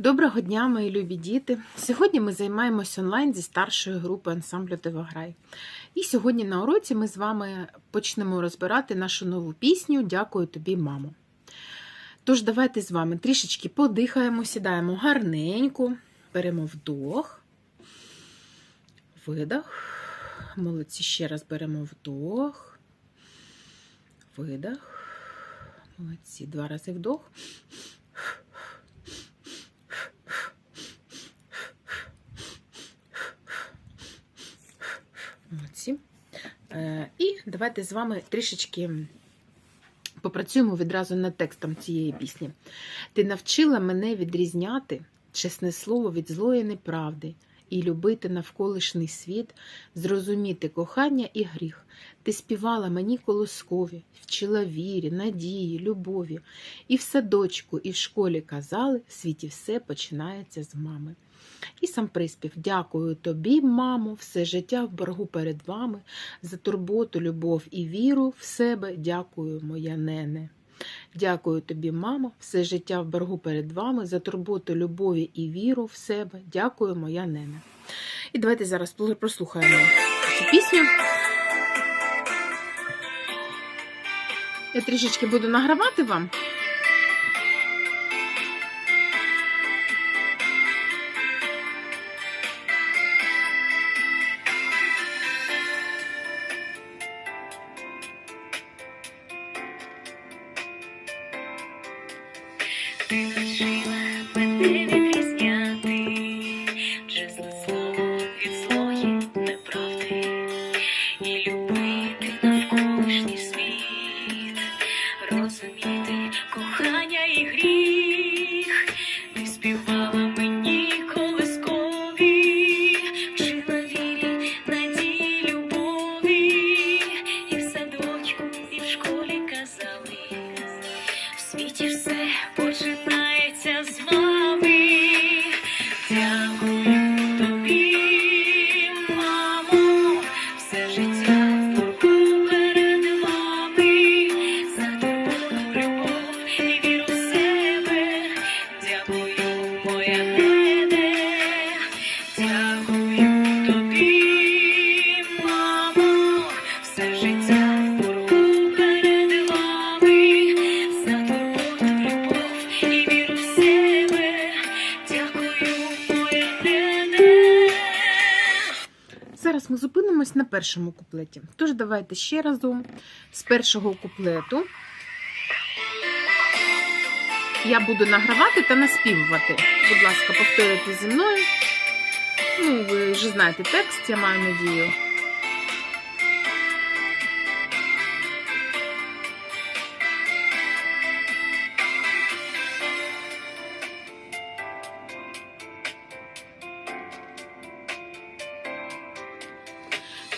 Доброго дня, мої любі діти! Сьогодні ми займаємось онлайн зі старшої групи ансамблю Дивограй. І сьогодні на уроці ми з вами почнемо розбирати нашу нову пісню Дякую тобі, мамо. Тож, давайте з вами трішечки подихаємо, сідаємо гарненько, беремо вдох, видох. Молодці, ще раз беремо вдох, видох. Молодці, два рази вдох. Молодці. Е, І давайте з вами трішечки попрацюємо відразу над текстом цієї пісні. Ти навчила мене відрізняти чесне слово від злої неправди і любити навколишній світ, зрозуміти кохання і гріх. Ти співала мені колоскові, вчила вірі, надії, любові. І в садочку, і в школі казали, в світі все починається з мами. І сам приспів Дякую тобі, мамо, все життя в боргу перед вами, за турботу, любов і віру в себе. Дякую, моя нене. Дякую тобі, мамо, все життя в боргу перед вами, за турботу, любові і віру в себе. Дякую, моя нене. І давайте зараз прослухаємо цю пісню. Я трішечки буду награвати вам. Ти навчила мене зупинимось на першому куплеті. Тож давайте ще разом з першого куплету я буду награвати та наспівувати. Будь ласка, повторюйте зі мною. Ну, ви вже знаєте текст, я маю надію.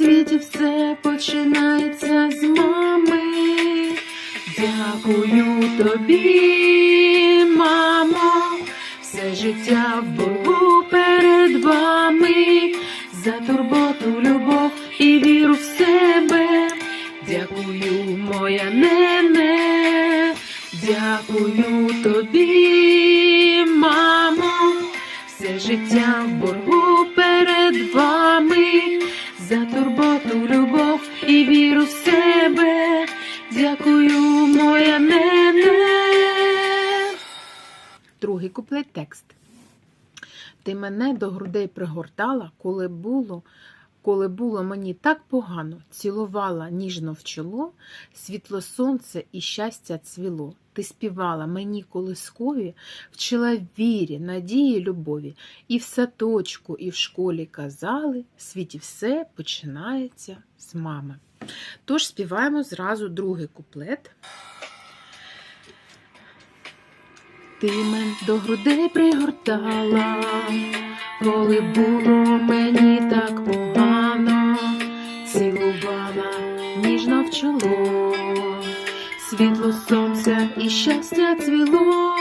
Світі все починається з мами. Дякую тобі, мамо, все життя в боргу перед вами, за турботу, любов і віру в себе. Дякую, моя нене, дякую тобі, мамо, все життя в боргу перед вами, за турботу, любов і віру в себе. Дякую, моя нене. Другий куплет текст. Ти мене до грудей пригортала, коли було, коли було мені так погано, цілувала ніжно в чоло, світло сонце і щастя цвіло. Ти співала мені колискові, вчила вірі, надії, любові, і в садочку, і в школі казали, в світі все починається з мами. Тож співаємо зразу другий куплет. Ти мен до грудей пригортала, коли було мені так погано, цілувала ніжно в чоло, світло сонця і щастя цвіло,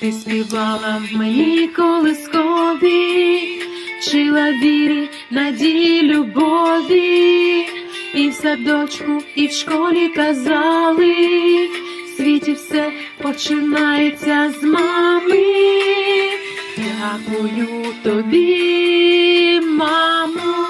ти співала в мені колискові, вчила вірі, надії, любові, і в садочку, і в школі казали, в світі все починається з мами. Дякую тобі, мамо,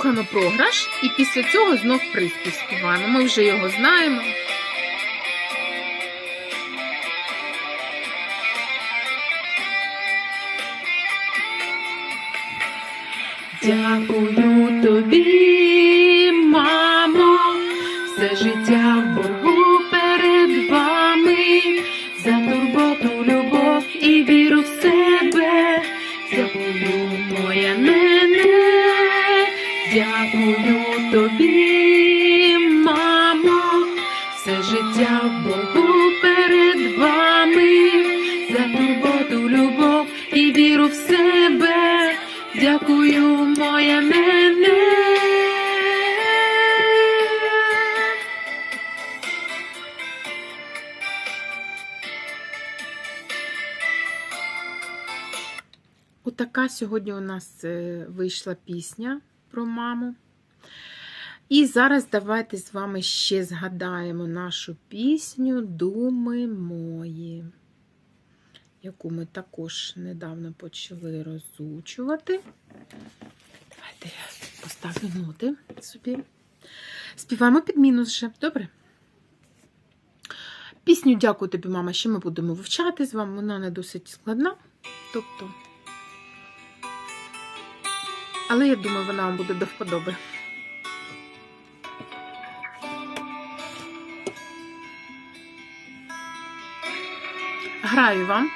Слухаємо програш і після цього знов приспів співаємо. Ми вже його знаємо. Дякую тобі, мамо, все життя в боргу дякую тобі, мамо, все життя в боргу перед вами, за турботу, любов і віру в себе. Дякую, моя нене. Отака сьогодні у нас е, вийшла пісня про маму. І зараз давайте з вами ще згадаємо нашу пісню Думи мої, яку ми також недавно почали розучувати. Давайте я поставлю ноти собі. Співаємо під мінус вже, добре? Пісню Дякую тобі, мама, ще ми будемо вивчати з вами. Вона не досить складна. Тобто. Але я думаю, вона вам буде до вподоби. Граю вам.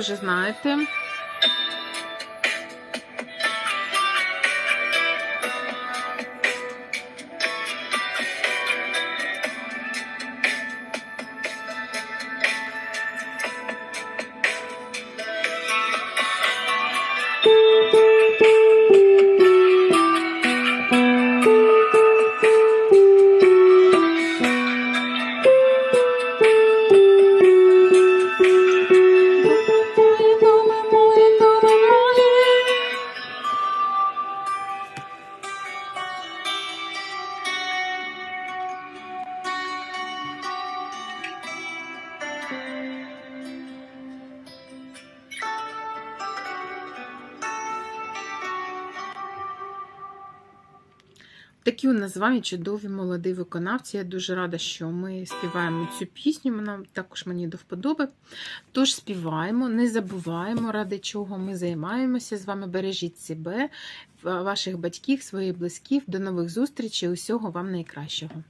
Ви вже знаєте. Такі у нас з вами чудові молоді виконавці. Я дуже рада, що ми співаємо цю пісню. Вона також мені до вподоби. Тож співаємо, не забуваємо, ради чого ми займаємося з вами. Бережіть себе, ваших батьків, своїх близьких. До нових зустрічей. Усього вам найкращого.